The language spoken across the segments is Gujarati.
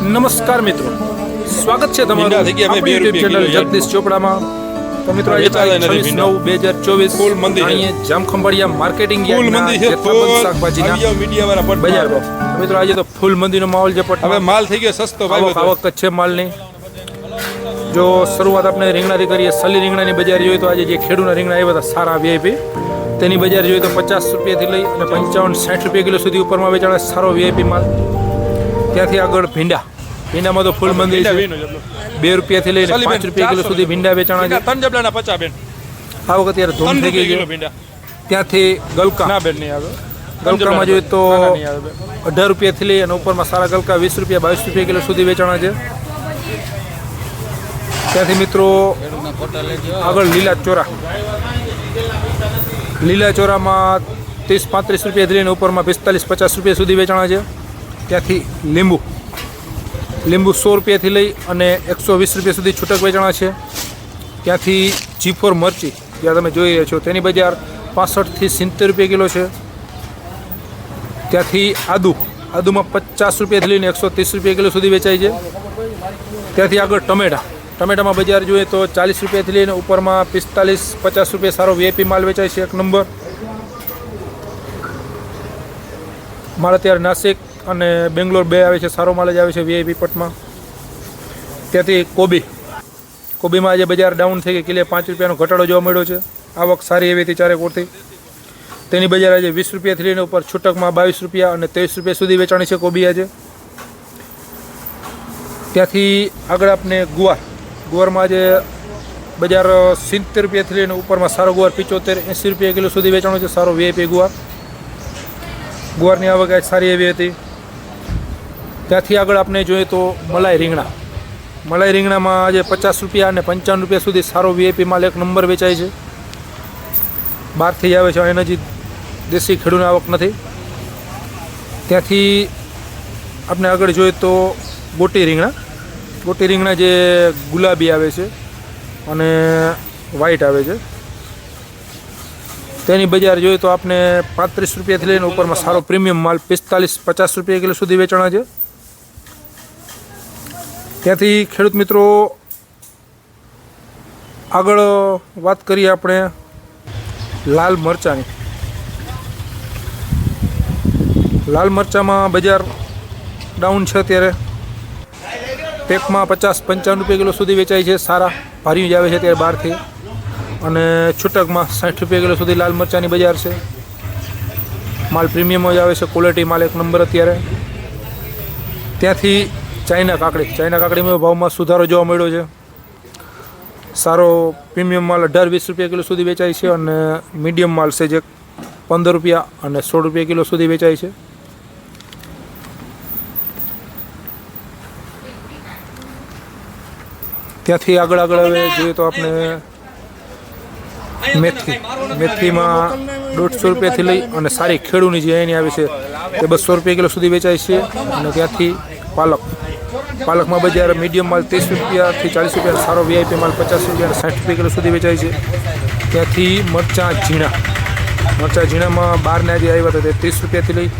નમસ્કાર મિત્રો. સ્વાગત છે તમારું તમારું યુટ્યુબ ચેનલ જગદીશ ચોપડામાં. તો મિત્રો આજે તારીખ છવ્વીસ. નવ બે હજાર ચોવીસ. ફૂલ મંદી અહીંયા જામખંભાળિયા માર્કેટિંગ શાકભાજીના પટ બજાર ભાવ મિત્રો આજે તો ફૂલ મંદીનો માહોલ છે પણ હવે માલ થઈ ગયો સસ્તો આવક આવક જ છે માલની. જો શરૂઆત આપણે રીંગણાથી કરીએ સલી રીંગણાની બજાર જોઈએ તો આજે જે ખેડૂના રીંગણા આવ્યા હતા સારા વીઆઈપી તેની બજાર જોઈએ તો પચાસ રૂપિયાથી લઈ અને પંચાવન સાઠ રૂપિયા કિલો સુધી ઉપરમાં વેચાણ સારો વીઆઈપી માલ. ત્યાંથી આગળ ભીંડા. ભીંડામાં તો ફૂલ મંદી છે. બે રૂપિયાથી લઈને સલી પાંચ બેન, રૂપિયા કિલો 400 સુધી ભીંડા વેચાણા છે. ત્રણ જબલાના પચા બેન. આ વખત અત્યારે ધૂમ ત્રણ થઈ ગઈ રૂપિયા કિલો છે ભીંડા. ત્યાંથી ગલકા. ના બેન નહીં આવે. ગલકામાં જોઈએ તો ના, ના, નહીં આવે બેન. અઢાર રૂપિયાથી લઈ અને ઉપરમાં સારા ગલકા વીસ રૂપિયા બાવીસ રૂપિયા કિલો સુધી વેચાણા છે. ત્યાંથી મિત્રો આગળ લીલા ચોરા. લીલા ચોરામાં ત્રીસ પાંત્રીસ રૂપિયાથી લઈને ઉપરમાં પિસ્તાલીસ પચાસ રૂપિયા સુધી વેચાણા છે. ત્યાંથી લીંબુ. લીંબુ સો રૂપિયાથી લઈ અને એકસો વીસ રૂપિયા સુધી છૂટક વેચાણા છે. ત્યાંથી જીફોર મરચી, જ્યાં તમે જોઈ રહ્યા છો, તેની બજાર પાસઠથી સિત્તેર રૂપિયા કિલો છે. ત્યાંથી આદુ, આદુમાં પચાસ રૂપિયાથી લઈને એકસો ત્રીસ રૂપિયા કિલો સુધી વેચાય છે. ત્યાંથી આગળ ટમેટા, ટમેટામાં બજાર જોઈએ તો ચાલીસ રૂપિયાથી લઈને ઉપરમાં પિસ્તાલીસ, પચાસ રૂપિયા સારો વીઆઈપી માલ વેચાય છે, એક નંબર. મારે અત્યારે નાસિક અને બેંગ્લોર બે આવે છે, સારો માલ જ આવે છે વીઆઈપી પટમાં. ત્યાંથી કોબી. કોબીમાં આજે બજાર ડાઉન થઈ ગઈ, કિલે પાંચ રૂપિયાનો ઘટાડો જોવા મળ્યો છે. આવક સારી એવી હતી ચારે ઓરથી તેની બજાર આજે વીસ રૂપિયાથી લઈને ઉપર છૂટકમાં બાવીસ રૂપિયા અને ત્રેવીસ રૂપિયા સુધી વેચાણી છે કોબી આજે. ત્યાંથી આગળ આપણે ગુવાર. ગુવારમાં આજે બજાર સિત્તેર રૂપિયાથી લઈને ઉપરમાં સારો ગુવાર પિચોતેર, એંસી રૂપિયા કિલો સુધી વેચાણો છે, સારો વીઆઈપી ગુવાર. ગુવારની આવક સારી એવી હતી. ત્યાંથી આગળ આપણે જોઈએ તો મલાઈ રીંગણા. મલાઈ રીંગણામાં આજે પચાસ રૂપિયા અને પંચાવન રૂપિયા સુધી સારો વીઆઈપી માલ એક નંબર વેચાય છે. બહારથી આવે છે એના જે દેશી ખેડૂતની આવક નથી. ત્યાંથી આપણે આગળ જોઈએ તો ગોટી રીંગણા. ગોટી રીંગણા જે ગુલાબી આવે છે અને વ્હાઈટ આવે છે. તેની બજાર જોઈએ તો આપણે પાંત્રીસ રૂપિયાથી લઈને ઉપરમાં સારો પ્રીમિયમ માલ પિસ્તાલીસ, પચાસ રૂપિયા કિલો સુધી વેચાણા છે. ત્યાંથી ખેડૂત મિત્રો, આગળ વાત કરીએ આપણે લાલ મરચાંની. લાલ મરચાંમાં બજાર ડાઉન છે અત્યારે. પેકમાં પચાસ પંચાવન રૂપિયા કિલો સુધી વેચાય છે, સારા ભારી જ આવે છે ત્યારે બહારથી. અને છૂટકમાં સાઠ રૂપિયા કિલો સુધી લાલ મરચાંની બજાર છે. માલ પ્રીમિયમ જ આવે છે ક્વોલિટી માલ એક નંબર અત્યારે. ત્યાંથી ચાઇના કાકડી. ચાઇના કાકડીમાં ભાવમાં સુધારો જોવા મળ્યો છે. સારો પ્રીમિયમ માલ અઢાર વીસ રૂપિયા કિલો સુધી વેચાય છે અને મીડિયમ માલ છે જે પંદર રૂપિયા અને સોળ રૂપિયા કિલો સુધી વેચાય છે. ત્યાંથી આગળ આગળ હવે જોઈએ તો આપણે મેથી. મેથીમાં દોઢસો રૂપિયાથી લઈ અને સારી ખેડૂની જે એની આવે છે તે બસો રૂપિયા કિલો સુધી વેચાય છે અને ત્યાંથી પાલક. પાલકમાં બજાર મીડિયમ માલ ત્રીસ રૂપિયાથી ચાલીસ રૂપિયા, સારો વીઆઈપી માલ પચાસ રૂપિયા, સાઠ રૂપિયા સુધી વેચાય છે. ત્યાંથી મરચાં ઝીણા. મરચાં ઝીણામાં બારને આજે આવ્યા હતા, તે ત્રીસ રૂપિયાથી લઈ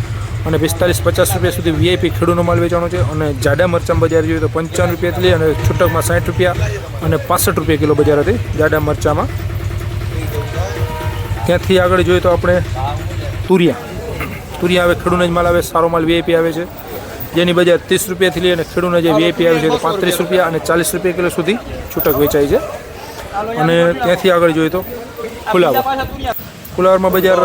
અને પિસ્તાલીસ, પચાસ રૂપિયા સુધી વીઆઈપી ખેડૂતનો માલ વેચાણો છે અને જાડા મરચાં બજાર જોઈએ તો પંચાવન રૂપિયાથી લઈ અને છૂટકમાં સાઠ રૂપિયા અને પાસઠ રૂપિયા કિલો બજાર હતી જાડા મરચાંમાં. ત્યાંથી આગળ જોઈએ તો આપણે તુરિયા. તુરિયા આવે ખેડૂને જ માલ આવે, સારો માલ વીઆઈપી આવે છે. જેની બજાર ત્રીસ રૂપિયાથી લઈ અને ખેડૂતને જે વીઆઈપી આવે છે તો પાંત્રીસ રૂપિયા અને ચાલીસ રૂપિયા કિલો સુધી છૂટક વેચાય છે. અને ત્યાંથી આગળ જોઈએ તો ફુલાવર ફુલાવરમાં બજાર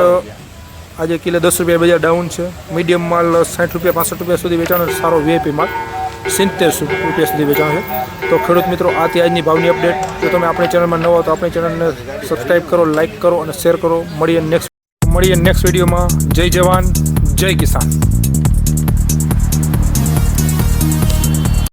આજે કિલો દસ રૂપિયા બજાર ડાઉન છે. મીડિયમ માલ સાઠ રૂપિયા પાસઠ રૂપિયા સુધી વેચાણો સારો વીઆઈપી માલ. સિત્તેર રૂપિયા સુધી વેચાણ છે. તો ખેડૂત મિત્રો આ તે આજની ભાવની અપડેટ જો તમે આપણી ચેનલમાં નવો હો તો આપણી ચેનલને સબસ્ક્રાઈબ કરો લાઇક કરો અને શેર કરો. મળીએ નેક્સ્ટ મળીએ નેક્સ્ટ વિડીયોમાં જય જવાન જય કિસાન.